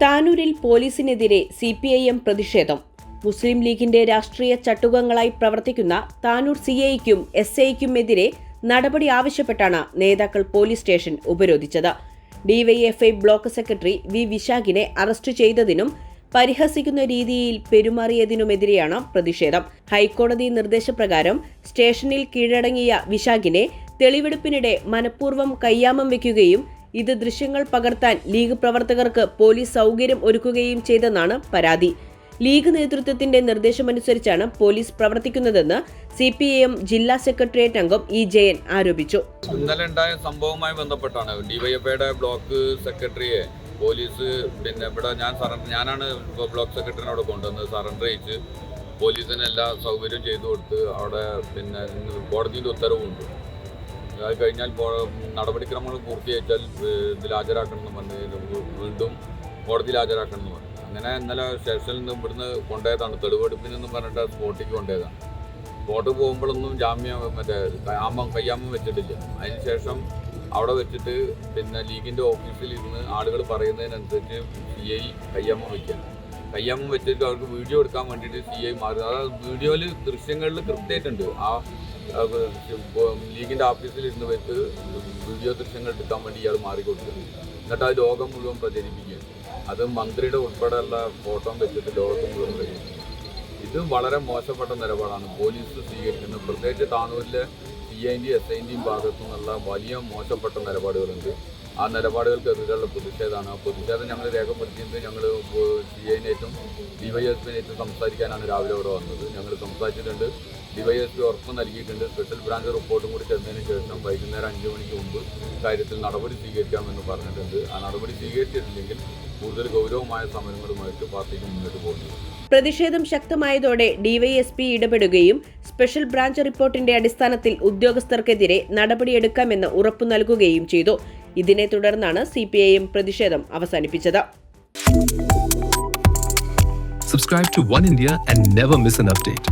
താനൂരിൽ പോലീസിനെതിരെ C P I M പ്രതിഷേധം. മുസ്ലിം ലീഗിന്റെ രാഷ്ട്രീയ ചട്ടുകങ്ങളായി പ്രവർത്തിക്കുന്ന താനൂർ സി ഐക്കും എസ് ഐക്കുമെതിരെ നടപടി ആവശ്യപ്പെട്ടാണ് നേതാക്കൾ പോലീസ് സ്റ്റേഷൻ ഉപരോധിച്ചത്. ഡിവൈഎഫ്ഐ ബ്ലോക്ക് സെക്രട്ടറി വി വിശാഖിനെ അറസ്റ്റ് ചെയ്തതിനും പരിഹസിക്കുന്ന രീതിയിൽ പെരുമാറിയതിനുമെതിരെയാണ് പ്രതിഷേധം. ഹൈക്കോടതി നിർദ്ദേശപ്രകാരം സ്റ്റേഷനിൽ കീഴടങ്ങിയ വിശാഖിനെ തെളിവെടുപ്പിനിടെ മനഃപൂർവം കയ്യാമം വയ്ക്കുകയും ഇത് ദൃശ്യങ്ങൾ പകർത്താൻ ലീഗ് പ്രവർത്തകർക്ക് പോലീസ് സൗകര്യം ഒരുക്കുകയും ചെയ്തെന്നാണ് പരാതി. ലീഗ് നേതൃത്വത്തിന്റെ നിർദ്ദേശമനുസരിച്ചാണ് പോലീസ് പ്രവർത്തിക്കുന്നതെന്ന് സി പി ഐ എം ജില്ലാ സെക്രട്ടേറിയറ്റ് അംഗം ഇ ജയൻ ആരോപിച്ചു. ഇന്നലെ ഉണ്ടായ സംഭവവുമായി ബന്ധപ്പെട്ടാണ് ഡിവൈഎഫ്ഐയുടെ ബ്ലോക്ക് സെക്രട്ടറിയെ പോലീസ് പിന്നെ ഇവിടെ ഞാൻ സറണ്ടർ ഞാനാണ് ഇപ്പോൾ ബ്ലോക്ക് സെക്രട്ടറിനോട് കൊണ്ടുവന്നത്. സറണ്ടർ ചെയ്ത് പോലീസിന് എല്ലാ സൗകര്യവും ചെയ്തു കൊടുത്ത് അവിടെ പിന്നെ കോടതിയിൽ ഉത്തരവുണ്ട്. അത് കഴിഞ്ഞാൽ നടപടിക്രമങ്ങൾ പൂർത്തിയായിട്ടാൽ ഇതിൽ ഹാജരാക്കണമെന്ന് പറഞ്ഞ് വീണ്ടും കോടതിയിൽ ഹാജരാക്കണമെന്ന് പറഞ്ഞു. അങ്ങനെ ഇന്നലെ സ്റ്റേഷനിൽ നിന്ന് ഇവിടുന്ന് കൊണ്ടുപോയതാണ്. തെളിവെടുപ്പിനെന്നും പറഞ്ഞിട്ട് സ്പോട്ടിക്ക് കൊണ്ടുപോയതാണ്. സ്പോട്ട് പോകുമ്പോഴൊന്നും ജാമ്യം മറ്റേ ആമ്മം കയ്യാമം വെച്ചിട്ടില്ല. അതിനുശേഷം അവിടെ വെച്ചിട്ട് പിന്നെ ലീഗിന്റെ ഓഫീസിൽ ഇരുന്ന് ആളുകൾ പറയുന്നതിനനുസരിച്ച് സി ഐ കയ്യാമം വയ്ക്കുക. കയ്യാമ്മം വെച്ചിട്ട് അവർക്ക് വീഡിയോ എടുക്കാൻ വേണ്ടിയിട്ട് സി ഐ മാറി. അതായത് വീഡിയോയിൽ ദൃശ്യങ്ങളിൽ കൃത്യമായിട്ടുണ്ട്. ആ ലീഗിന്റെ ഓഫീസിൽ ഇരുന്ന് വെച്ച് വീഡിയോ ദൃശ്യങ്ങൾ എടുക്കാൻ വേണ്ടി ഇയാൾ മാറിക്കൊടുക്കുന്നു എന്നിട്ട് ആ ലോകം മുഴുവൻ പ്രചരിപ്പിക്കുക അത് മന്ത്രിയുടെ ഉൾപ്പെടെയുള്ള ഫോട്ടോ വെച്ചിട്ട് ലോകത്ത് മുഴുവൻ പ്രചരിപ്പിക്കും ഇത് വളരെ മോശപ്പെട്ട നിലപാടാണ്. പോലീസ് സ്വീകരിക്കുന്നത്. പ്രത്യേകിച്ച് താനൂരിലെ സി ഐന്റെയും എസ് ഐന്റെയും ഭാഗത്തു നിന്നുള്ള വലിയ മോശപ്പെട്ട നിലപാടുകളുണ്ട്. ആ നിലപാടുകൾക്കെതിരെയുള്ള പ്രതിഷേധമാണ്. ആ പ്രതിഷേധം ഞങ്ങൾ രേഖപ്പെടുത്തിയത് ഞങ്ങൾ സി ഐനായിട്ടും ഡിവൈഎസ്പിനായിട്ടും സംസാരിക്കാനാണ് രാവിലെ ഇവിടെ വന്നത്. ഞങ്ങൾ സംസാരിച്ചിട്ടുണ്ട്. ഡിവൈഎസ്പി ഉറപ്പ് നൽകിയിട്ടുണ്ട്. സ്പെഷ്യൽ ബ്രാഞ്ച് റിപ്പോർട്ടും കൂടി ചെന്നതിന് ശേഷം വൈകുന്നേരം അഞ്ച് മണിക്ക് മുമ്പ് കാര്യത്തിൽ നടപടി സ്വീകരിക്കാമെന്ന് പറഞ്ഞിട്ടുണ്ട്. ആ നടപടി സ്വീകരിച്ചിട്ടില്ലെങ്കിൽ കൂടുതൽ ഗൗരവമായ സമരങ്ങളുമായിട്ട് പാർട്ടിക്ക് മുന്നോട്ട് പോകുന്നത് പ്രതിഷേധം ശക്തമായതോടെ ഡിവൈഎസ്പി ഇടപെടുകയും സ്പെഷ്യൽ ബ്രാഞ്ച് റിപ്പോർട്ടിന്റെ അടിസ്ഥാനത്തിൽ ഉദ്യോഗസ്ഥർക്കെതിരെ നടപടിയെടുക്കാമെന്ന് ഉറപ്പു നൽകുകയും ചെയ്തു. ഇതിനെ തുടർന്നാണ് സി പ്രതിഷേധം അവസാനിപ്പിച്ചത്. Subscribe to One India and never miss an update.